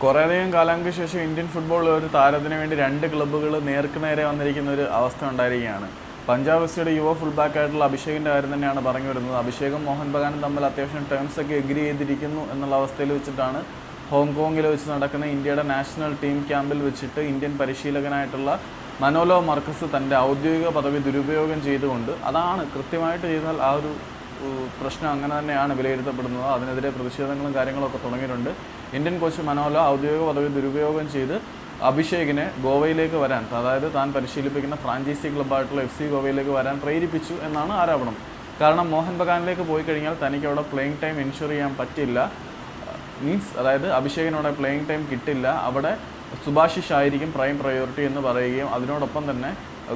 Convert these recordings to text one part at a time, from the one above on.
കുറേയധികം കാലങ്ങൾക്ക് ശേഷം ഇന്ത്യൻ ഫുട്ബോളിൽ ഒരു താരത്തിന് വേണ്ടി രണ്ട് ക്ലബ്ബുകൾ നേർക്ക് നേരെ വന്നിരിക്കുന്ന ഒരു അവസ്ഥ ഉണ്ടായിരിക്കുകയാണ്. പഞ്ചാബ് എഫ്സിയുടെ യുവ ഫുൾ ബാക്ക് ആയിട്ടുള്ള അഭിഷേകിന്റെ കാര്യം തന്നെയാണ് പറഞ്ഞു വരുന്നത്. അഭിഷേകും മോഹൻ ബഗാനും തമ്മിൽ അത്യാവശ്യം ടേംസ് ഒക്കെ എഗ്രി ചെയ്തിരിക്കുന്നു എന്നുള്ള അവസ്ഥയിൽ വെച്ചിട്ടാണ് ഹോങ്കോങ്ങിൽ വെച്ച് നടക്കുന്ന ഇന്ത്യയുടെ നാഷണൽ ടീം ക്യാമ്പിൽ വെച്ചിട്ട് ഇന്ത്യൻ പരിശീലകനായിട്ടുള്ള മനോലോ മർക്കസ് തന്റെ ഔദ്യോഗിക പദവി ദുരുപയോഗം ചെയ്തുകൊണ്ട് അതാണ് കൃത്യമായിട്ട് ചെയ്താൽ ആ ഒരു പ്രശ്നം അങ്ങനെ തന്നെയാണ് വിലയിരുത്തപ്പെടുന്നത്. അതിനെതിരെ പ്രതിഷേധങ്ങളും കാര്യങ്ങളൊക്കെ തുടങ്ങിയിട്ടുണ്ട്. ഇന്ത്യൻ കോച്ച് മനോല ഔദ്യോഗിക പദവി ദുരുപയോഗം ചെയ്ത് അഭിഷേകിനെ ഗോവയിലേക്ക് വരാൻ അതായത് താൻ പരിശീലിപ്പിക്കുന്ന ഫ്രാഞ്ചൈസി ക്ലബ്ബായിട്ടുള്ള എഫ് സി ഗോവയിലേക്ക് വരാൻ പ്രേരിപ്പിച്ചു എന്നാണ് ആരോപണം. കാരണം മോഹൻ ബഗാനിലേക്ക് പോയി കഴിഞ്ഞാൽ തനിക്ക് അവിടെ പ്ലേയിങ് ടൈം ഇൻഷുർ ചെയ്യാൻ പറ്റില്ല. മീൻസ് അതായത് അഭിഷേകിനോടെ പ്ലേയിങ് ടൈം കിട്ടില്ല. അവിടെ സുഭാഷിഷ് ആയിരിക്കും പ്രൈം പ്രയോറിറ്റി എന്ന് പറയുകയും അതിനോടൊപ്പം തന്നെ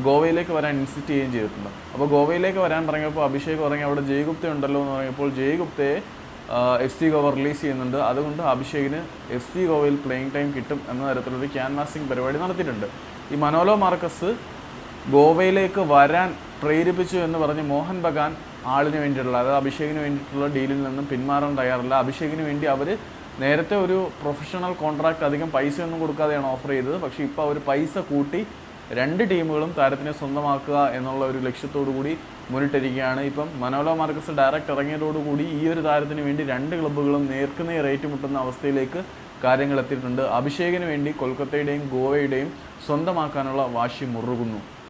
ഗോവയിലേക്ക് വരാൻ ഇൻസിറ്റ് ചെയ്യുകയും ചെയ്തിട്ടുണ്ട്. അപ്പോൾ ഗോവയിലേക്ക് വരാൻ പറഞ്ഞപ്പോൾ അഭിഷേക് പറഞ്ഞു അവിടെ ജയ്ഗുപ്ത ഉണ്ടല്ലോ എന്ന് പറഞ്ഞപ്പോൾ ജയ്ഗുപ്തയെ എഫ് സി ഗോവ റിലീസ് ചെയ്യുന്നുണ്ട്. അതുകൊണ്ട് അഭിഷേകിന് എഫ് സി ഗോവയിൽ പ്ലേയിങ് ടൈം കിട്ടും എന്ന തരത്തിലൊരു ക്യാൻവാസിങ് പരിപാടി നടത്തിയിട്ടുണ്ട്. ഈ മനോലോ മാർക്കസ് ഗോവയിലേക്ക് വരാൻ പ്രേരിപ്പിച്ചു എന്ന് പറഞ്ഞ് മോഹൻ ബഗാൻ ആളിന് വേണ്ടിയിട്ടുള്ള അതായത് അഭിഷേകിന് വേണ്ടിയിട്ടുള്ള ഡീലിൽ നിന്നും പിന്മാറാൻ തയ്യാറല്ല. അഭിഷേകിന് വേണ്ടി അവർ നേരത്തെ ഒരു പ്രൊഫഷണൽ കോൺട്രാക്ട് അധികം പൈസ ഒന്നും കൊടുക്കാതെയാണ് ഓഫർ ചെയ്തത്. പക്ഷേ ഇപ്പോൾ അവർ പൈസ കൂട്ടി രണ്ട് ടീമുകളും താരത്തിനെ സ്വന്തമാക്കുക എന്നുള്ള ഒരു ലക്ഷ്യത്തോടു കൂടി മുന്നിട്ടിരിക്കുകയാണ്. ഇപ്പം മനോലോ മാർക്കസ് ഡയറക്റ്റ് ഇറങ്ങിയതോടുകൂടി ഈ ഒരു താരത്തിന് വേണ്ടി രണ്ട് ക്ലബ്ബുകളും റേറ്റ് മുട്ടുന്ന അവസ്ഥയിലേക്ക് കാര്യങ്ങൾ എത്തിയിട്ടുണ്ട്. അഭിഷേകിന് വേണ്ടി കൊൽക്കത്തയുടെയും ഗോവയുടെയും സ്വന്തമാക്കാനുള്ള വാശി മുറുകുന്നു.